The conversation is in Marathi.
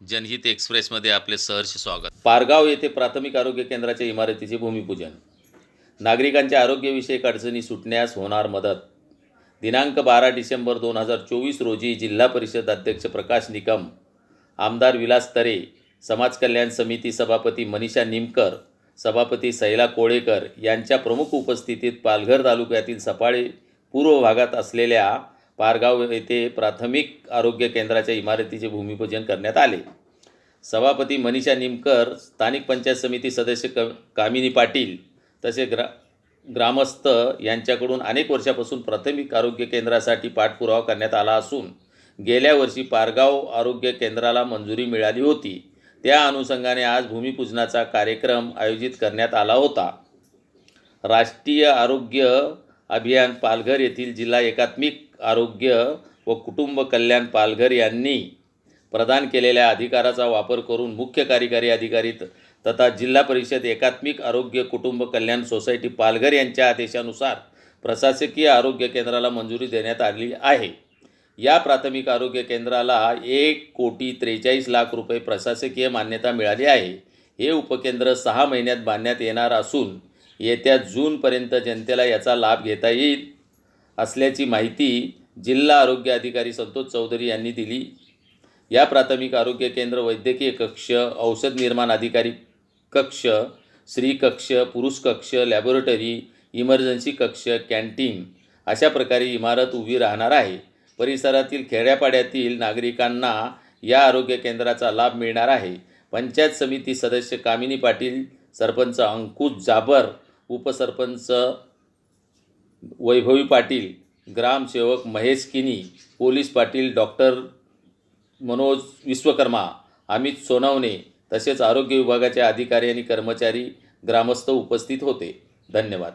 जनहित एक्सप्रेसमध्ये आपले सहर्ष स्वागत. पारगाव येथे प्राथमिक आरोग्य केंद्राच्या इमारतीचे भूमिपूजन. नागरिकांच्या आरोग्यविषयक अडचणी सुटण्यास होणार मदत. दिनांक बारा डिसेंबर दोन हजार चोवीस रोजी जिल्हा परिषद अध्यक्ष प्रकाश निकम आमदार विलास तरे समाज कल्याण समिती सभापती मनीषा निमकर सभापती सैला कोळेकर यांच्या प्रमुख उपस्थितीत पालघर तालुक्यातील सफाळे पूर्व भागात असलेल्या पारगाव येथे प्राथमिक आरोग्य केंद्राच्या इमारतीचे भूमिपूजन करण्यात आले. सभापती मनीषा निमकर स्थानिक पंचायत समिती सदस्य क कामिनी पाटील तसे ग्रा ग्रामस्थ यांच्याकडून अनेक वर्षापासून प्राथमिक आरोग्य केंद्रासाठी पाठपुरावा करण्यात आला असून गेल्या वर्षी पारगाव आरोग्य केंद्राला मंजुरी मिळाली होती. त्या अनुषंगाने आज भूमिपूजनाचा कार्यक्रम आयोजित करण्यात आला होता. राष्ट्रीय आरोग्य अभियान पालघर येथील जिल्हा एकात्मिक आरोग्य व कुटुंब कल्याण पालघर यांनी प्रदान केलेल्या अधिकाराचा वापर करून मुख्य कार्यकारी अधिकारी तथा जिल्हा परिषद एकात्मिक आरोग्य कुटुंब कल्याण सोसायटी पालघर यांच्या आदेशानुसार प्रशासकीय आरोग्य केंद्राला मंजुरी देण्यात आली आहे. या प्राथमिक आरोग्य केंद्राला एक कोटी त्रेचाळीस लाख रुपये प्रशासकीय मान्यता मिळाली आहे. हे उपकेंद्र सहा महिन्यात बांधण्यात येणार असून येत्या जूनपर्यंत जनतेला याचा लाभ घेता येईल. असल्याची माहिती जिल्हा आरोग्य अधिकारी संतोष चौधरी यांनी दिली. या प्राथमिक आरोग्य केंद्र वैद्यकीय कक्ष औषध निर्माण अधिकारी कक्ष स्त्री कक्ष पुरुष कक्ष लॅबोरेटरी इमर्जन्सी कक्ष कॅन्टीन अशा प्रकारे इमारत उभी राहणार आहे. परिसरातील खेड्यापाड्यातील नागरिकांना या आरोग्य केंद्राचा लाभ मिळणार आहे. पंचायत समिती सदस्य कामिनी पाटील सरपंच अंकुश जाबर उपसरपंच वैभवी पाटील ग्रामसेवक महेश किनी पोलीस पाटील डॉक्टर मनोज विश्वकर्मा अमित सोनवणे तसेच आरोग्य विभागाचे अधिकारी आणि कर्मचारी ग्रामस्थ उपस्थित होते. धन्यवाद.